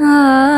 啊。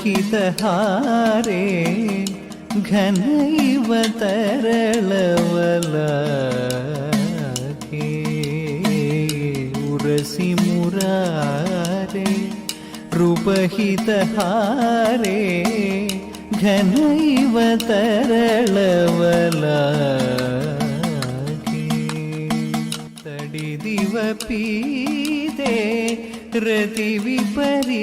ಹಿತಹಾರೆ ಘನ ಇವ ತರಳವಲ ಉರಸಿ ಮುರಾರೆ ರೂಪಹಿತಹಾರೆ ಘನ ಇವ ತರಳವಲ ತಡಿದಿವಪೀದೆ ರತಿ ವಿಪರೀದೆ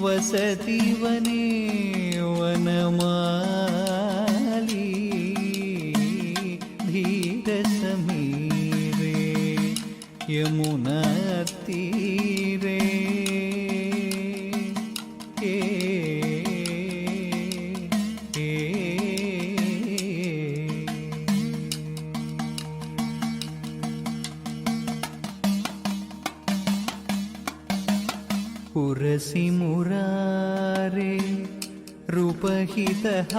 वसति वने वनमाली।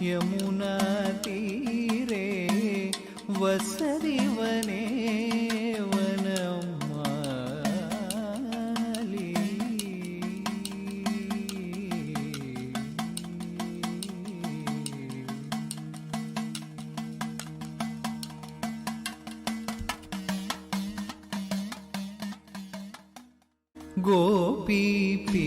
യമുനാ തീരേ വസരിവനേ വനം ഗോപി പീ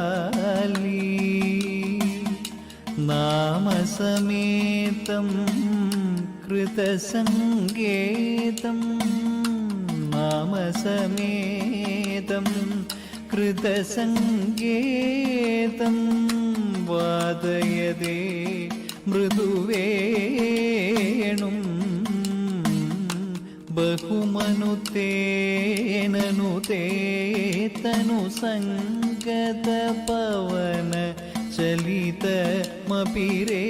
नामसमेतं कृतसङ्गेतं नामसमेतं कृतसङ्गेतं वादयदे मृदुवेणुं बहुमनुतेननुते तनुसङ्गतपवन चलितमपि रेणुं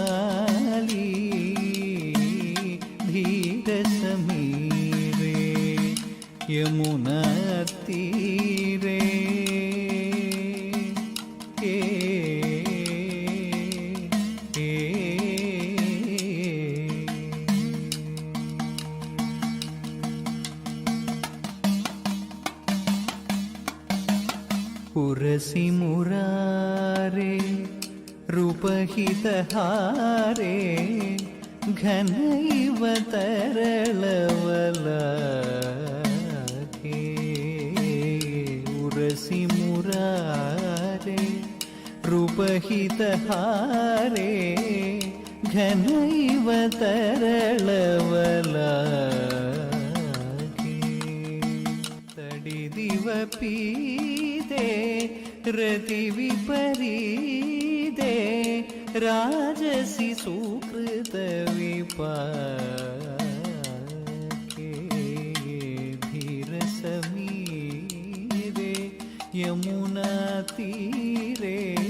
യമുനത്തീ रूपहितहारे घनैव तरलवलाके तडिदिवपीदे रतिविपरीदे राजसि सुकृतविपाके धीरसमीरे यमुनातीरे वसति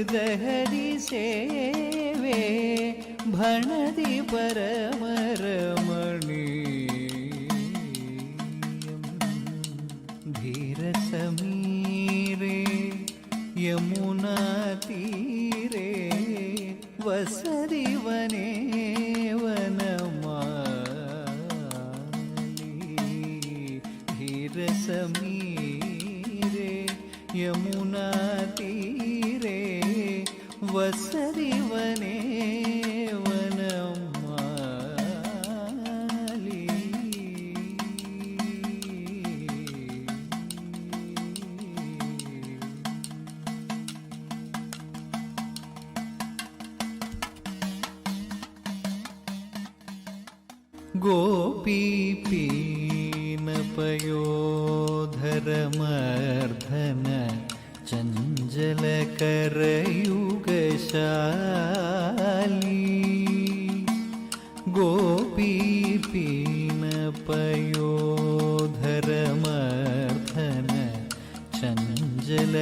कृतहरिसेवे भणति परमरमणीयम् धीरसमीरे यमुनातीरे वसति वने धीरसमीरे यमुनातीरे வசரிவனே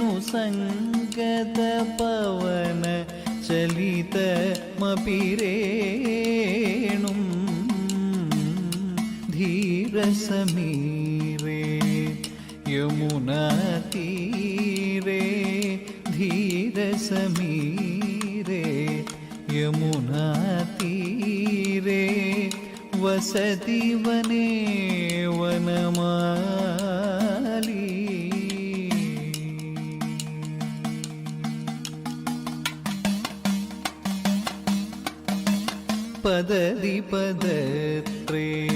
ധനുസങ്കതപവന ചലിതമപിരേണും ധീരസമീരേ യമുനതീരേ ധീരസമീരേ യമുനതീരേ വസതി വനേ വനമാ പദതി പദത്രേ